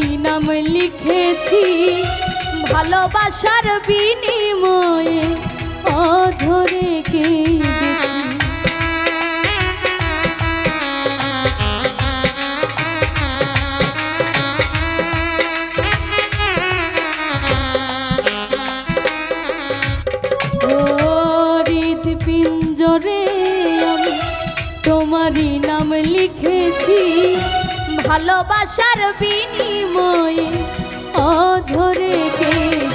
তোমারই নাম লিখেছি ভালোবাসার বিনিময়ে অঝরে কেঁদেছি পিঞ্জরে আমি তোমারই ভালোবাসার বিনিময়ে অধরে দিয়ে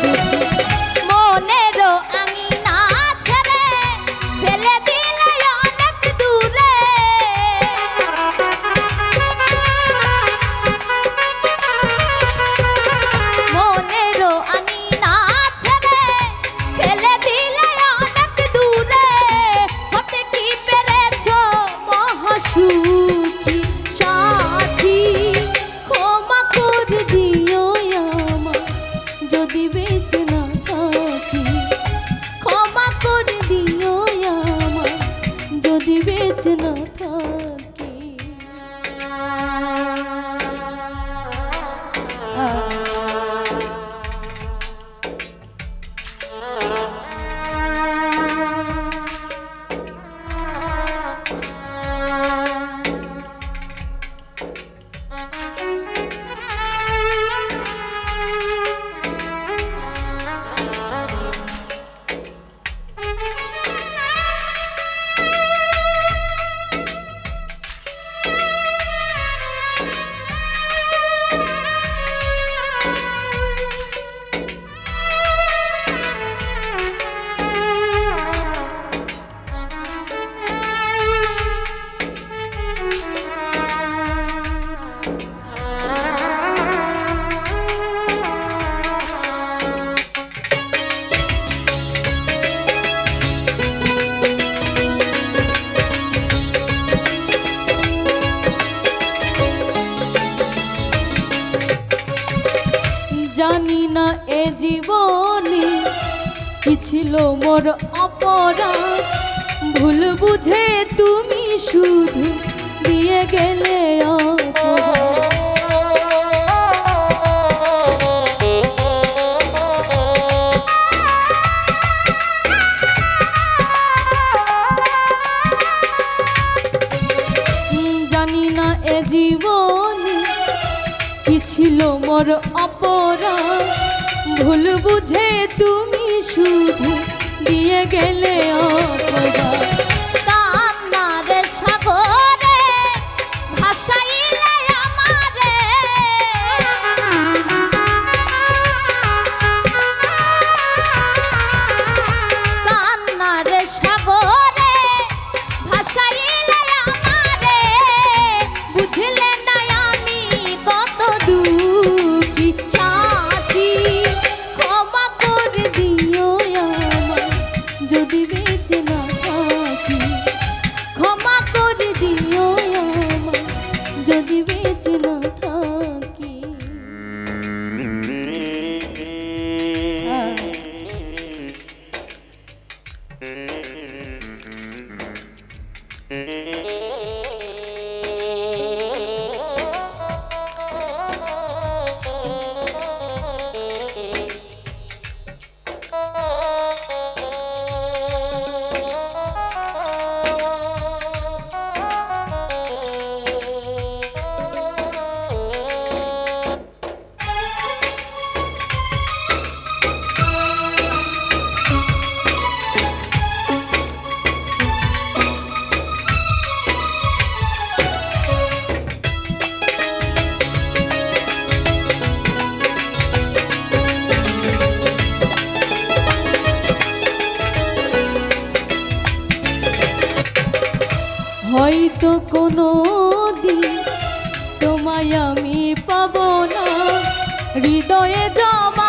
জানি না এ জীবনে কি ছিল মোর অপরাধ। ভুল বুঝে তুমি শুধু দিয়ে গেলে আ গেলে তো কোনো দিন তোমায় আমি পাব না। হৃদয়ে জমা